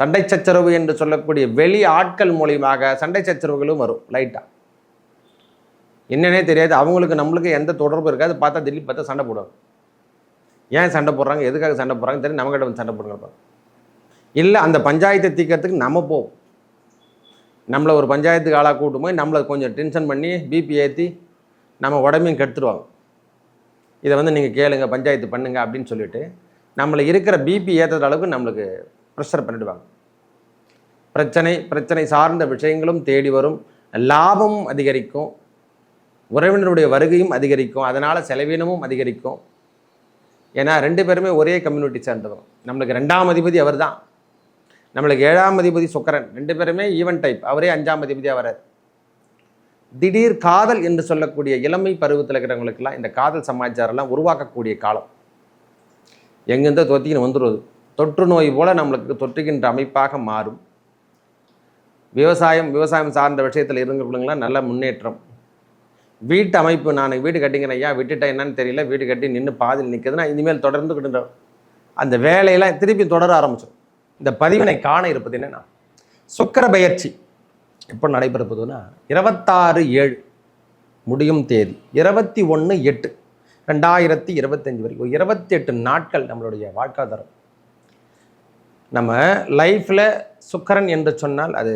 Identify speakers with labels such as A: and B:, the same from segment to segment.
A: சண்டை சச்சரவு என்று சொல்லக்கூடிய வெளி ஆட்கள் மூலியமாக சண்டை சச்சரவுகளும் வரும் லைட்டாக என்னன்னே தெரியாது. அவங்களுக்கு நம்மளுக்கு எந்த தொடர்பு இருக்காது. பார்த்தா திடீர் பார்த்தா சண்டை போடுவாங்க. ஏன் சண்டை போடுறாங்க? எதுக்காக சண்டை போடுறாங்க? தெரியும் நம்மகிட்ட வந்து சண்டை போடுங்க இல்லை அந்த பஞ்சாயத்தை தீக்கிறதுக்கு நம்ம போவோம். நம்மளை ஒரு பஞ்சாயத்துக்கு ஆளாக கூட்டு போய் நம்மளை கொஞ்சம் டென்ஷன் பண்ணி பிபி ஏற்றி நம்ம உடம்பையும் கெடுத்துருவாங்க. இதை வந்து நீங்கள் கேளுங்க பஞ்சாயத்து பண்ணுங்க அப்படின்னு சொல்லிட்டு நம்மளை இருக்கிற பிபி ஏற்றுற அளவுக்கு நம்மளுக்கு ப்ரெஷர் பண்ணிடுவாங்க. பிரச்சனை பிரச்சனை சார்ந்த விஷயங்களும் தேடி வரும். லாபமும் அதிகரிக்கும். உறவினருடைய வருகையும் அதிகரிக்கும். அதனால் செலவீனமும் அதிகரிக்கும். ஏன்னா ரெண்டு பேருமே ஒரே கம்யூனிட்டி சேர்ந்தவங்க. நம்மளுக்கு ரெண்டாம் அதிபதி அவர் தான் நம்மளுக்கு ஏழாம் அதிபதி சுக்கரன். ரெண்டு பேருமே ஈவன் டைப் அவரே அஞ்சாம் அதிபதியாக வரார் திடீர் காதல் என்று சொல்லக்கூடிய இளமை பருவத்தில் இருக்கிறவங்களுக்கெல்லாம் இந்த காதல் சமாச்சாரம்லாம் உருவாக்கக்கூடிய காலம். எங்கேருந்தோ தோத்திக்கின்னு வந்துடுவது தொற்று நோய் போல் நம்மளுக்கு தொற்றுகின்ற அமைப்பாக மாறும். விவசாயம் விவசாயம் சார்ந்த விஷயத்தில் இருந்தவங்களுங்களாம் நல்ல முன்னேற்றம். வீட்டு அமைப்பு நான் வீடு கட்டிங்கிறேன் ஐயா விட்டுட்டேன் என்னன்னு தெரியல. வீடு கட்டி நின்று பாதியில் நிற்குதுன்னா இனிமேல் தொடர்ந்து அந்த வேலையெல்லாம் திருப்பி தொடர ஆரம்பிச்சோம் இந்த பதிவினை காண இருப்பது என்னன்னா சுக்கர பயிற்சி எப்போ நடைபெறப்போகுதுன்னா இருபத்தாறு ஏழு முடியும் தேதி இருபத்தி ஒன்று எட்டு ரெண்டாயிரத்தி இருபத்தஞ்சி வரைக்கும். இருபத்தி எட்டு நாட்கள் நம்மளுடைய வாழ்க்காதாரம் நம்ம லைஃப்பில் சுக்கரன் என்று சொன்னால் அது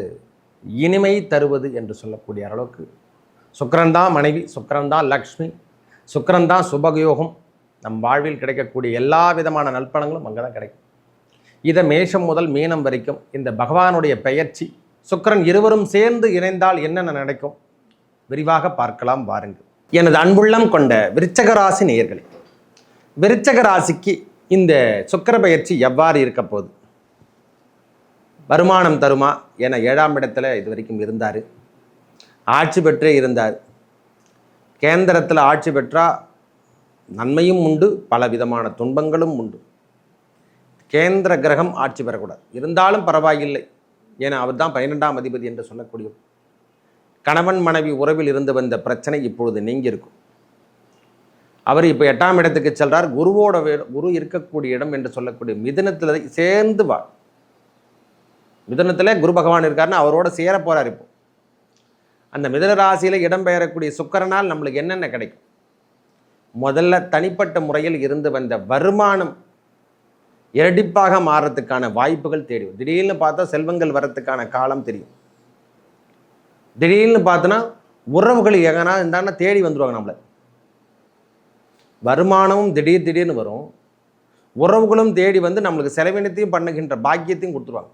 A: இனிமை தருவது என்று சொல்லக்கூடிய அளவுக்கு. சுக்கரன் தான் மனைவி சுக்கரன் தான் லக்ஷ்மி சுக்கரன் தான் சுபகயோகம் நம் வாழ்வில் கிடைக்கக்கூடிய எல்லா விதமான நல்பணங்களும் அங்கே தான் கிடைக்கும். இதை மேஷம் முதல் மீனம் வரைக்கும் இந்த பகவானுடைய பெயர்ச்சி சுக்கரன் இருவரும் சேர்ந்து இணைந்தால் என்னென்ன நடக்கும்? விரிவாக பார்க்கலாம் வாருங்கள். எனது அன்புள்ளம் கொண்ட விருச்சக ராசி நேயர்களே விருச்சக ராசிக்கு இந்த சுக்கர பயிற்சி எவ்வாறு இருக்க போகுது? வருமானம் தருமா என ஏழாம் இடத்துல இது வரைக்கும் இருந்தார். ஆட்சி பெற்றே இருந்தார். கேந்திரத்தில் ஆட்சி பெற்றால் நன்மையும் உண்டு பல விதமான துன்பங்களும் உண்டு. கேந்திர கிரகம் ஆட்சி பெறக்கூடாது. இருந்தாலும் பரவாயில்லை ஏன்னா அவர் தான் பன்னிரெண்டாம் அதிபதி என்று சொல்லக்கூடிய கணவன் மனைவி உறவில் இருந்து வந்த பிரச்சனை இப்பொழுது நீங்கியிருக்கும். அவர் இப்போ எட்டாம் இடத்துக்கு செல்றார். குருவோட வே- குரு இருக்கக்கூடிய இடம் என்று சொல்லக்கூடிய மிதனத்தில் சேர்ந்து வா மிதனத்தில் குரு பகவான் இருக்காருன்னு அவரோட சேர போகிறார் இப்போ. அந்த மிதன ராசியில் இடம்பெயரக்கூடிய சுக்கரனால் நம்மளுக்கு என்னென்ன கிடைக்கும்? முதல்ல தனிப்பட்ட முறையில் இருந்து வந்த வருமானம் இரட்டிப்பாக மாறுறதுக்கான வாய்ப்புகள் தேடி திடீர்னு பார்த்தா செல்வங்கள் வர்றதுக்கான காலம் தெரியும். திடீர்னு பார்த்தோன்னா உறவுகள் எங்கன்னா இருந்தாங்கன்னா தேடி வந்துடுவாங்க நம்மளை. வருமானமும் திடீர் திடீர்னு வரும். உறவுகளும் தேடி வந்து நம்மளுக்கு செலவினத்தையும் பண்ணுகின்ற பாக்கியத்தையும் கொடுத்துருவாங்க.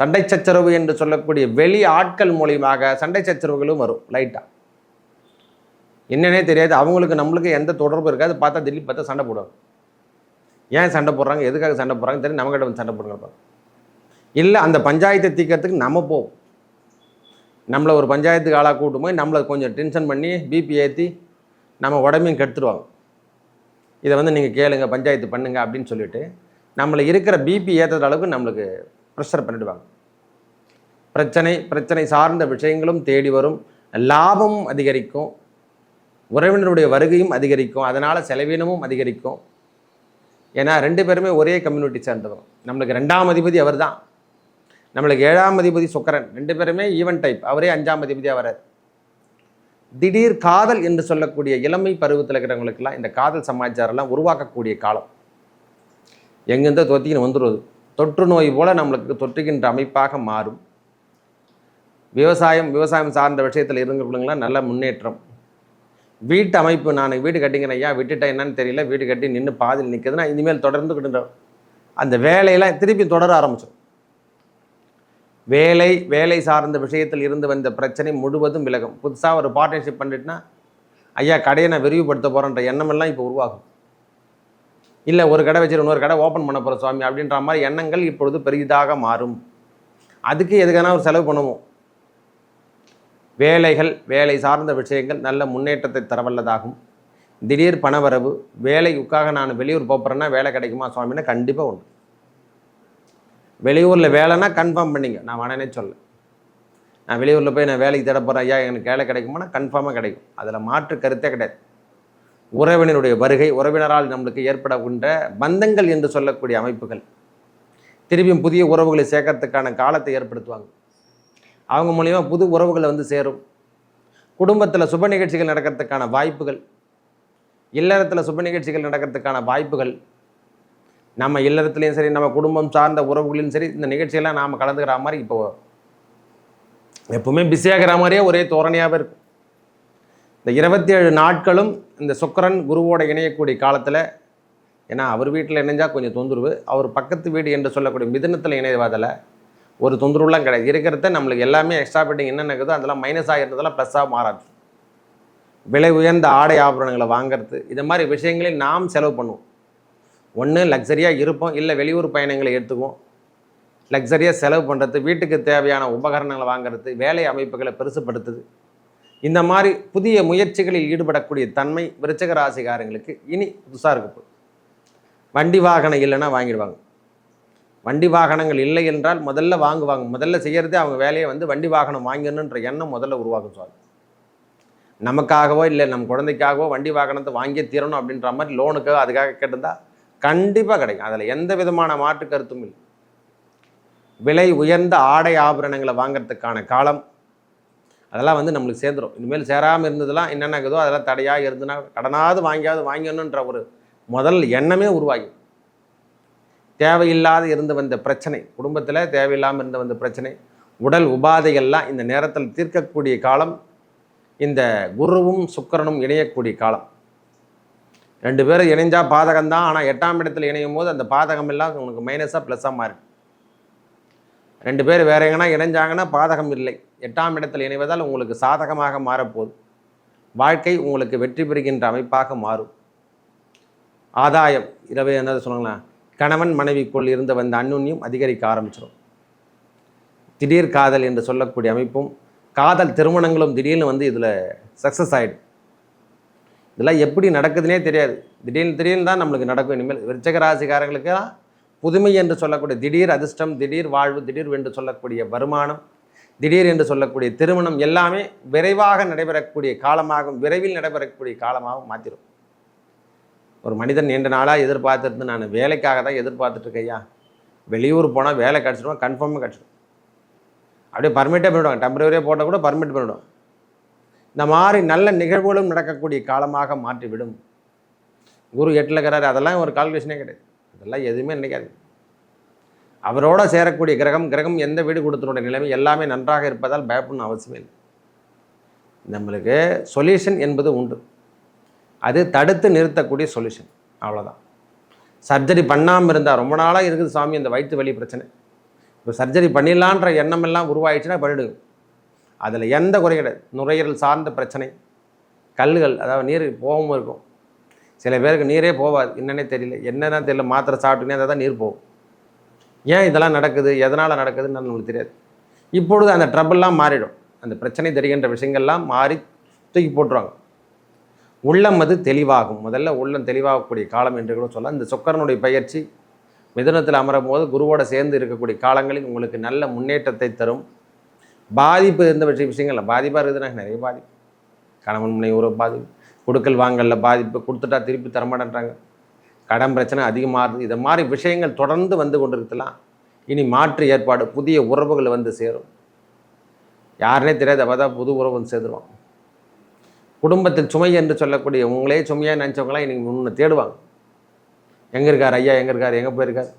A: சண்டை சச்சரவு என்று சொல்லக்கூடிய வெளி ஆட்கள் மூலியமாக சண்டை சச்சரவுகளும் வரும் லைட்டாக என்னன்னே தெரியாது. அவங்களுக்கு நம்மளுக்கு எந்த தொடர்பு இருக்காது. பார்த்தா திடீர் பார்த்தா சண்டை போடுவாங்க. ஏன் சண்டை போடுறாங்க? எதுக்காக சண்டை போடுறாங்க தெரியும் நம்மகிட்ட வந்து சண்டை போடுங்க இல்லை அந்த பஞ்சாயத்தை தீக்கிறதுக்கு நம்ம போவோம். நம்மளை ஒரு பஞ்சாயத்துக்கு ஆளாக கூட்டு போய் நம்மளை கொஞ்சம் டென்ஷன் பண்ணி பிபி ஏற்றி நம்ம உடம்பையும் கெடுத்துருவாங்க இதை வந்து நீங்கள் கேளுங்க பஞ்சாயத்து பண்ணுங்க அப்படின்னு சொல்லிட்டு நம்மளை இருக்கிற பிபி ஏற்றுற அளவுக்கு நம்மளுக்கு ப்ரெஷர் பண்ணிடுவாங்க. பிரச்சனை பிரச்சனை சார்ந்த விஷயங்களும் தேடி வரும். லாபமும் அதிகரிக்கும். உறவினருடைய வருகையும் அதிகரிக்கும். அதனால் செலவீனமும் அதிகரிக்கும். ஏன்னா ரெண்டு பேருமே ஒரே கம்யூனிட்டி சேர்ந்தவங்க. நம்மளுக்கு ரெண்டாம் அதிபதி அவர் தான் நம்மளுக்கு ஏழாம் அதிபதி சுக்கரன். ரெண்டு பேருமே ஈவன் டைப் அவரே அஞ்சாம் அதிபதியாக வரார் திடீர் காதல் என்று சொல்லக்கூடிய இளமை பருவத்தில் இருக்கிறவங்களுக்கெல்லாம் இந்த காதல் சமாச்சாரம்லாம் உருவாக்கக்கூடிய காலம். எங்கேருந்தோ தோத்தின்னு வந்துடுவது தொற்று நோய் போல் நம்மளுக்கு தொற்றுகின்ற அமைப்பாக மாறும். விவசாயம் விவசாயம் சார்ந்த விஷயத்தில் இருந்துக்கொள்ளுங்களா நல்ல முன்னேற்றம். வீட்டு அமைப்பு நான் வீடு கட்டிங்கிறேன் ஐயா விட்டுட்டேன் என்னன்னு தெரியல வீடு கட்டி நின்று பாதியில் நிற்குதுன்னா இனிமேல் தொடர்ந்து அந்த வேலையெல்லாம் திருப்பி தொடர ஆரம்பிச்சோம் வேலை வேலை சார்ந்த விஷயத்தில் இருந்து வந்த பிரச்சனை முழுவதும் விலகும். புதுசாக ஒரு பார்ட்னர்ஷிப் பண்ணிட்டுனா ஐயா கடையை நான் விரிவுபடுத்த போகிறேன்ற எண்ணமெல்லாம் இப்போ உருவாகும். இல்லை ஒரு கடை வச்சு இன்னொரு கடை ஓப்பன் பண்ண போகிற சுவாமி அப்படின்ற மாதிரி எண்ணங்கள் இப்பொழுது பெரிதாக மாறும். அதுக்கு எதுக்கான ஒரு செலவு பண்ணுவோம். வேலைகள் வேலை சார்ந்த விஷயங்கள் நல்ல முன்னேற்றத்தை தரவல்லதாகும். திடீர் பணவரவு வேலைக்காக நான் வெளியூர் போகிறேன்னா வேலை கிடைக்குமா சுவாமின்னா கண்டிப்பாக உண்டு. வெளியூரில் வேலைன்னா கன்ஃபார்ம் பண்ணிங்க. நான் வேணானே சொல்ல. நான் வெளியூரில் போய் நான் வேலைக்கு தேட போகிறேன் ஐயா எனக்கு வேலை கிடைக்குமானா கன்ஃபார்மாக கிடைக்கும். அதில் மாற்று கருத்தே கிடையாது. உறவினருடைய வருகை உறவினரால் நம்மளுக்கு ஏற்படுகின்ற பந்தங்கள் என்று சொல்லக்கூடிய அமைப்புகள். திரும்பியும் புதிய உறவுகளை சேர்க்கறதுக்கான காலத்தை ஏற்படுத்துவாங்க. அவங்க மூலிமா புது உறவுகளை வந்து சேரும். குடும்பத்தில் சுப நிகழ்ச்சிகள் நடக்கிறதுக்கான வாய்ப்புகள். இல்லறத்தில் சுப நிகழ்ச்சிகள் நடக்கிறதுக்கான வாய்ப்புகள். நம்ம இல்லறத்துலேயும் சரி நம்ம குடும்பம் சார்ந்த உறவுகளையும் சரி இந்த நிகழ்ச்சியெல்லாம் நாம் கலந்துக்கிற மாதிரி இப்போ எப்பவுமே பிஸியாகிற மாதிரியே ஒரே தோரணையாகவே இருக்கும். இந்த இருபத்தி ஏழு நாட்களும் இந்த சுக்கரன் குருவோட இணையக்கூடிய காலத்தில் ஏன்னா அவர் வீட்டில் இணைஞ்சால் கொஞ்சம் தொந்தரவு அவர் பக்கத்து வீடு என்று சொல்லக்கூடிய மிதனத்தில் இணைவதில் ஒரு தொந்தரவுலாம் கிடையாது. இருக்கிறத நம்மளுக்கு எல்லாமே எக்ஸ்ட்ரா பெட்டிங் என்ன நடக்குதோ அதெல்லாம் மைனஸ் ஆகிறதெல்லாம் ப்ளஸ்ஸாக மாறாது. விலை உயர்ந்த ஆடை ஆபரணங்களை வாங்குறது இது மாதிரி விஷயங்களை நாம் செலவு பண்ணுவோம். ஒன்று லக்ஸரியாக இருப்போம் இல்லை வெளியூர் பயணங்களை எடுத்துக்குவோம். லக்ஸரியாக செலவு பண்ணுறது வீட்டுக்கு தேவையான உபகரணங்களை வாங்குறது வேலை அமைப்புகளை பெருசுப்படுத்துது. இந்த மாதிரி புதிய முயற்சிகளில் ஈடுபடக்கூடிய தன்மை விருச்சகராசிகாரங்களுக்கு இனி புதுசாக இருக்கு வண்டி வாகனம் இல்லைன்னா வாங்கிடுவாங்க. வண்டி வாகனங்கள் இல்லை என்றால் முதல்ல வாங்குவாங்க. முதல்ல செய்கிறதே அவங்க வேலையை வந்து வண்டி வாகனம் வாங்கணுன்ற எண்ணம் முதல்ல உருவாக்கும் சார் நமக்காகவோ இல்லை நம்ம குழந்தைக்காகவோ வண்டி வாகனத்தை வாங்கியே தீரணும் அப்படின்ற மாதிரி லோனுக்காக அதுக்காக கேட்டிருந்தா கண்டிப்பாக கிடைக்கும். அதில் எந்த விதமான மாற்று கருத்தும் இல்லை. விலை உயர்ந்த ஆடை ஆபரணங்களை வாங்கிறதுக்கான காலம் அதெல்லாம் வந்து நம்மளுக்கு சேர்ந்துடும் இனிமேல் சேராமல் இருந்ததெல்லாம் என்னென்ன இருக்குதோ அதெல்லாம் தடையாக இருந்ததுன்னா கடனாவது வாங்கியாவது வாங்கணுன்ற ஒரு முதல் எண்ணமே உருவாகும் தேவையில்லாத இருந்து வந்த பிரச்சனை குடும்பத்தில் தேவையில்லாமல் இருந்து வந்த பிரச்சனை உடல் உபாதைகள்லாம் இந்த நேரத்தில் தீர்க்கக்கூடிய காலம் இந்த குருவும் சுக்கரனும் இணையக்கூடிய காலம். ரெண்டு பேரும் இணைஞ்சால் பாதகம் தான் ஆனால் எட்டாம் இடத்தில் இணையும் போது அந்த பாதகம் எல்லாம் உனக்கு மைனஸாக ப்ளஸ்ஸாக மாறும் ரெண்டு பேர் வேற எங்கன்னா இணைஞ்சாங்கன்னா பாதகம் இல்லை. எட்டாம் இடத்தில் இணைவதால் உங்களுக்கு சாதகமாக மாறப்போகுது. வாழ்க்கை உங்களுக்கு வெற்றி பெறுகின்ற அமைப்பாக மாறும். ஆதாயம் இரவு என்ன சொல்லுங்களேன்? கணவன் மனைவிக்குள் இருந்து வந்த அந்யுன்யம் அதிகரிக்க ஆரம்பிச்சிடும் திடீர் காதல் என்று சொல்லக்கூடிய அமைப்பும் காதல் திருமணங்களும் திடீர்னு வந்து இதில் சக்ஸஸ் ஆகிடும் இதெல்லாம் எப்படி நடக்குதுன்னே தெரியாது. திடீர்னு திடீர்னு தான் நம்மளுக்கு நடக்கும். இனிமேல் விருச்சக தான் புதுமை என்று சொல்லக்கூடிய திடீர் அதிர்ஷ்டம் திடீர் வாழ்வு திடீர் என்று சொல்லக்கூடிய வருமானம் திடீர் என்று சொல்லக்கூடிய திருமணம் எல்லாமே விரைவாக நடைபெறக்கூடிய காலமாகவும் விரைவில் நடைபெறக்கூடிய காலமாகவும் மாற்றிடும் ஒரு மனிதன் நீண்ட நாளாக எதிர்பார்த்துருந்து நான் வேலைக்காக தான் எதிர்பார்த்துட்ருக்கையா வெளியூர் போனால் வேலை கிடச்சிடுவோம் கன்ஃபார்மாக கிடச்சிடும். அப்படியே பர்மிட்டே பண்ணிவிடுவாங்க டெம்பரவரியாக போட்டால் கூட பர்மிட் பண்ணிவிடுவோம் இந்த மாதிரி நல்ல நிகழ்வுகளும் நடக்கக்கூடிய காலமாக மாற்றிவிடும். குரு எட்டில் இருக்கிறாரு அதெல்லாம் ஒரு கால்குலேஷனே கிடையாது. அதெல்லாம் எதுவுமே நினைக்காது அவரோட சேரக்கூடிய கிரகம் கிரகம் எந்த வீடு கொடுத்தனுடைய நிலைமை எல்லாமே நன்றாக இருப்பதால் பயப்படணும் அவசியமே இல்லை. நம்மளுக்கு சொல்யூஷன் என்பது உண்டு. அது தடுத்து நிறுத்தக்கூடிய சொல்யூஷன் அவ்வளோதான் சர்ஜரி பண்ணாமல் இருந்தால் ரொம்ப நாளாக இருக்குது சாமி அந்த வயிற்று வலி பிரச்சனை. இப்போ சர்ஜரி பண்ணிடலான்ற எண்ணம் எல்லாம் உருவாயிடுச்சுன்னா பண்ணிடுங்க அதில் எந்த குறை கிடையாது. நுரையீரல் சார்ந்த பிரச்சனை. கல்லுகள் அதாவது நீர் போகாமல் இருக்கும். சில பேருக்கு நீரே போகாது என்னன்னே தெரியல. என்னதான் தெரியல. மாத்திரை சாப்பிட்டுனே அதை தான் நீர் போகும். ஏன் இதெல்லாம் நடக்குது? எதனால் நடக்குதுன்னு நம்மளுக்கு தெரியாது. இப்பொழுது அந்த ட்ரபிள்லாம் மாறிடும். அந்த பிரச்சனை தெரிகின்ற விஷயங்கள்லாம் மாறி தூக்கி போட்டுருவாங்க. உள்ளம் அது தெளிவாகும். முதல்ல உள்ளம் தெளிவாகக்கூடிய காலம் என்று கூட சொல்லலாம். இந்த சொக்கரனுடைய பயிற்சி மிதுனத்தில் அமரும் போது குருவோட சேர்ந்து இருக்கக்கூடிய காலங்களில் உங்களுக்கு நல்ல முன்னேற்றத்தை தரும். பாதிப்பு இருந்த விஷய விஷயங்கள்ல பாதிப்பாக இருக்குதுன்னா நிறைய பாதிப்பு. கணவன் முனை உறவு பாதிப்பு. கொடுக்கல் வாங்கல பாதிப்பு கொடுத்துட்டா திருப்பி தரமாட்டேன்றாங்க. கடன் பிரச்சனை அதிகமாகுது இதை மாதிரி விஷயங்கள் தொடர்ந்து வந்து கொண்டிருக்கலாம். இனி மாற்று ஏற்பாடு புதிய உறவுகள் வந்து சேரும். யாருனே தெரியாது. அப்போ தான் புது உறவு வந்து சேர்ந்துருவான் குடும்பத்தில் சுமை என்று சொல்லக்கூடிய உங்களே சுமையாக நினச்சவங்களாம் இன்றைக்கி முன்ன தேடுவாங்க. எங்கே இருக்கார் ஐயா? எங்கே இருக்கார்? எங்கே போயிருக்கார்?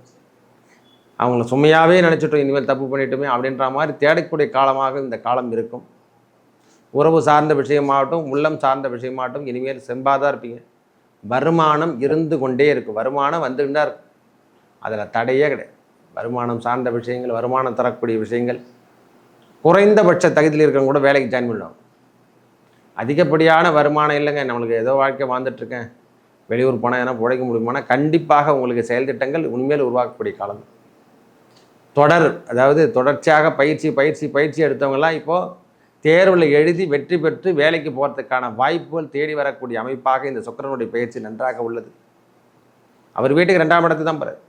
A: அவங்கள சுமையாகவே நினச்சிட்டோம். இனிமேல் தப்பு பண்ணிட்டோமே அப்படின்ற மாதிரி தேடக்கூடிய காலமாக இந்த காலம் இருக்கும். உறவு சார்ந்த விஷயமாகட்டும் உள்ளம் சார்ந்த விஷயமாகட்டும் இனிமேல் செம்பாக தான் இருப்பீங்க. வருமானம் இருந்து கொண்டே இருக்கும் வருமானம் வந்துகிட்டா இருக்கும் அதில் தடையே கிடையாது. வருமானம் சார்ந்த விஷயங்கள் வருமானம் தரக்கூடிய விஷயங்கள். குறைந்தபட்ச தகுதியில் இருக்கவங்க கூட வேலைக்கு ஜாயின் பண்ணுவாங்க. அதிகப்படியான வருமானம் இல்லைங்க. நம்மளுக்கு ஏதோ வாழ்க்கை வாழ்ந்துட்டுருக்கேன் வெளியூர் போனால் எதனா உழைக்க முடியுமானா கண்டிப்பாக உங்களுக்கு செயல் திட்டங்கள் உண்மையில் உருவாக்கக்கூடிய காலம். தொடர் அதாவது தொடர்ச்சியாக பயிற்சி பயிற்சி பயிற்சி எடுத்தவங்கலாம் இப்போது தேர்வில் எழுதி வெற்றி பெற்று வேலைக்கு போகிறதுக்கான வாய்ப்புகள் தேடி வரக்கூடிய அமைப்பாக இந்த சுக்கிரனுடைய பயிற்சி நன்றாக உள்ளது. அவர் வீட்டுக்கு ரெண்டாம் இடத்துக்கு தான் போகிறார்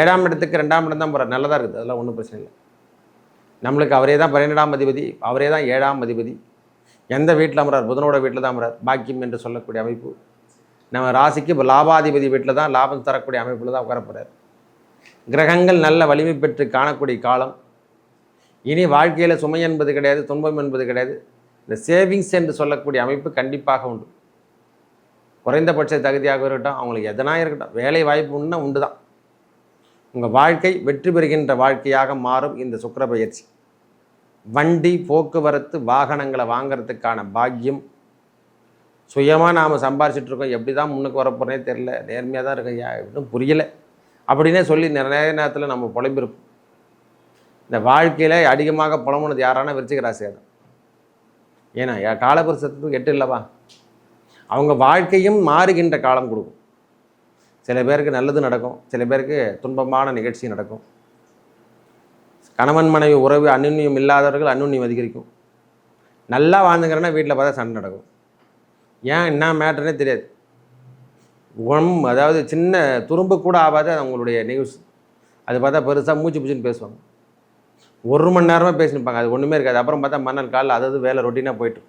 A: ஏழாம் இடத்துக்கு ரெண்டாம் இடம் தான் போகிறார் நல்லதாக இருக்குது. அதெல்லாம் ஒன்றும் பிரச்சனை இல்லை. நம்மளுக்கு அவரே தான் பன்னிரெண்டாம் அதிபதி. அவரே தான் ஏழாம் அதிபதி. எந்த வீட்டில் அமரார் புதனோட வீட்டில் தான் அமரார் பாக்கியம் என்று சொல்லக்கூடிய அமைப்பு. நம்ம ராசிக்கு இப்போ லாபாதிபதி வீட்டில் தான் லாபம் தரக்கூடிய அமைப்பில் தான் உட்கார போகிறார் கிரகங்கள் நல்ல வலிமை பெற்று காணக்கூடிய காலம். இனி வாழ்க்கையில் சுமை என்பது கிடையாது துன்பம் என்பது கிடையாது. இந்த சேவிங்ஸ் என்று சொல்லக்கூடிய அமைப்பு கண்டிப்பாக உண்டு. குறைந்தபட்ச தகுதியாக இருக்கட்டும் அவங்களுக்கு எதனா இருக்கட்டும் வேலை வாய்ப்பு உண்டு தான் உங்கள் வாழ்க்கை வெற்றி பெறுகின்ற வாழ்க்கையாக மாறும் இந்த சுக்கிர பயிற்சி. வண்டி போக்குவரத்து வாகனங்களை வாங்குறதுக்கான பாக்கியம். சுயமாக நாம் சம்பாரிச்சிட்டு இருக்கோம் எப்படி தான் முன்னுக்கு வரப்போறேனே தெரில நேர்மையாக தான் இருக்கையா இன்னும் புரியலை. அப்படின்னே சொல்லி நிறைய நேரத்தில் நம்ம புலம்பிருப்போம் இந்த வாழ்க்கையில் அதிகமாக புலம்புனது யாரான விருச்சிக ராசியாக தான் ஏன்னா என் காலபுருஷத்துக்கு எட்டு இல்லைவா? அவங்க வாழ்க்கையும் மாறுகின்ற காலம் கொடுக்கும். சில பேருக்கு நல்லது நடக்கும் சில பேருக்கு துன்பமான நிகழ்ச்சி நடக்கும். கணவன் மனைவி உறவு அன்னுன்யம் இல்லாதவர்கள் அன்னுன்யம் அதிகரிக்கும். நல்லா வாழ்ந்துங்கிறேன்னா வீட்டில் பார்த்தா சண்டை நடக்கும். ஏன் என்ன மேட்டர்னே தெரியாது. உம் அதாவது சின்ன துரும்பு கூட ஆகாது அது அவங்களுடைய நியூஸ் அது பார்த்தா பெருசாக மூச்சு பிடிச்சின்னு பேசுவாங்க. ஒரு மணி நேரமாக பேசினிருப்பாங்க அது ஒன்றுமே இருக்காது. அப்புறம் பார்த்தா மணல் கால் அதாவது வேலை ரொட்டீனாக போயிட்டு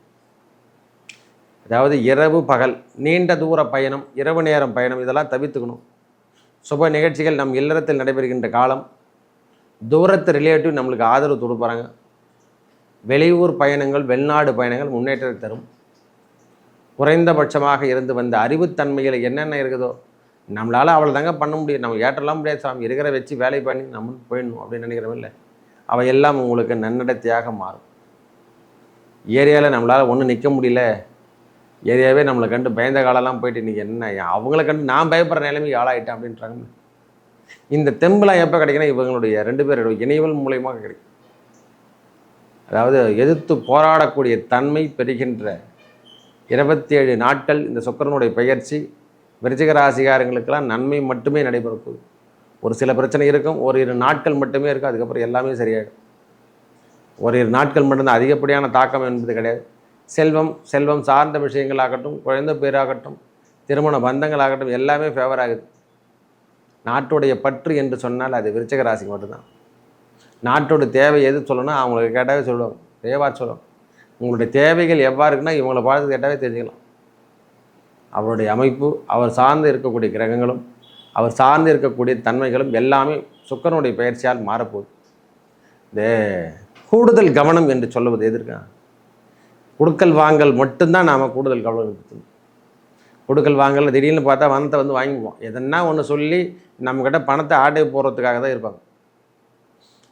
A: அதாவது இரவு பகல் நீண்ட தூர பயணம் இரவு நேரம் பயணம் இதெல்லாம் தவிர்த்துக்கணும். சுப நிகழ்ச்சிகள் நம் இல்லறத்தில் நடைபெறுகின்ற காலம். தூரத்து ரிலேட்டிவ் நம்மளுக்கு ஆதரவு கொடுப்பாங்க. வெளியூர் பயணங்கள் வெளிநாடு பயணங்கள் முன்னேற்றத்தை தரும். குறைந்தபட்சமாக இருந்து வந்த அறிவுத்தன்மையில் என்னென்ன இருக்குதோ நம்மளால் அவ்வளோ தாங்க பண்ண முடியும். நம்ம ஏற்றலாம் முடியாது சாமி. இருக்கிற வச்சு வேலை பண்ணி நம்ம போயிடணும் அப்படின்னு நினைக்கிறவன் இல்லை. அவையெல்லாம் உங்களுக்கு நன்னடத்தையாக மாறும். ஏரியாவில் நம்மளால் ஒன்றும் நிற்க முடியல. ஏரியாவே நம்மளை கண்டு பயந்த காலம்லாம் போயிட்டு இன்றைக்கி என்ன அவங்கள கண்டு நான் பயப்படுற நிலைமைக்கு ஆளாயிட்டேன் அப்படின்றாங்க இந்த தெம்புலாம் எப்போ கிடைக்குன்னா இவங்களுடைய ரெண்டு பேரோட இணைவல் மூலயமாக கிடைக்கும். அதாவது எதிர்த்து போராடக்கூடிய தன்மை பெறுகின்ற இருபத்தி ஏழு நாட்கள் இந்த சுக்கரனுடைய பயிற்சி விருச்சிக ராசிகாரங்களுக்கெல்லாம் நன்மை மட்டுமே நடைபெற ஒரு சில பிரச்சனை இருக்கும் ஒரு இரு நாட்கள் மட்டுமே இருக்கும் அதுக்கப்புறம் எல்லாமே சரியாயிடும். ஒரு இரு நாட்கள் மட்டும்தான் அதிகப்படியான தாக்கம் என்பது கிடையாது. செல்வம் செல்வம் சார்ந்த விஷயங்களாகட்டும் குழந்தை பேராகட்டும் திருமண பந்தங்களாகட்டும் எல்லாமே ஃபேவர் ஆகுது. நாட்டுடைய பற்று என்று சொன்னால் அது விருச்சக ராசிக்கு மட்டும்தான். நாட்டோட தேவை எது சொல்லணும் அவங்களுக்கு கேட்டாவே சொல்லுவாங்க. தேவா சொல்லுவாங்க. உங்களுடைய தேவைகள் எவ்வாறு இருக்குன்னா இவங்களை பார்த்து கேட்டாவே தெரிஞ்சுக்கலாம். அவருடைய அமைப்பு அவர் சார்ந்து இருக்கக்கூடிய கிரகங்களும் அவர் சார்ந்து இருக்கக்கூடிய தன்மைகளும் எல்லாமே சுக்கரனுடைய பயிற்சியால் மாறப்போகுது. இந்த கூடுதல் கவனம் என்று சொல்லுவது எதிர்க்கா கொடுக்கல் வாங்கல் மட்டும்தான் நாம் கூடுதல் கவனம் எடுத்துக்கணும் கொடுக்கல் வாங்கல் திடீர்னு பார்த்தா வனத்தை வந்து வாங்கிக்குவோம். எதனா ஒன்று சொல்லி நம்மக்கிட்ட பணத்தை ஆட்டை போடுறதுக்காக தான் இருப்பாங்க.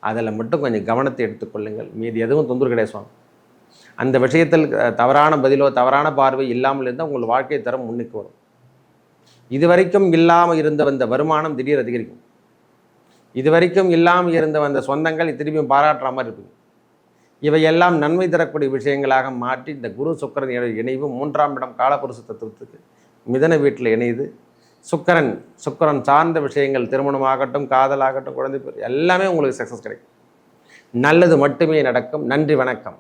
A: அதில் மட்டும் கொஞ்சம் கவனத்தை எடுத்துக்கொள்ளுங்கள் மீதி எதுவும் தொந்தரவு கிடையாது அந்த விஷயத்தில் தவறான பதிலோ தவறான பார்வை இல்லாமல் இருந்தால் உங்கள் வாழ்க்கை தரம் முன்னுக்கு வரும். இதுவரைக்கும் இல்லாமல் இருந்த வந்த வருமானம் திடீர் அதிகரிக்கும். இதுவரைக்கும் இல்லாமல் இருந்த வந்த சொந்தங்கள் திரும்பியும் பாராட்டுற மாதிரி இருக்கும் இவையெல்லாம் நன்மை தரக்கூடிய விஷயங்களாக மாற்றி இந்த குரு சுக்கரன் இணைவு மூன்றாம் இடம் காலபுருஷ தத்துவத்துக்கு மிதன வீட்டில் இணையுது சுக்கரன் சுக்கரன் சார்ந்த விஷயங்கள் திருமணமாகட்டும் காதலாகட்டும் குழந்தை எல்லாமே உங்களுக்கு சக்ஸஸ் கிடைக்கும். நல்லது மட்டுமே நடக்கும். நன்றி வணக்கம்.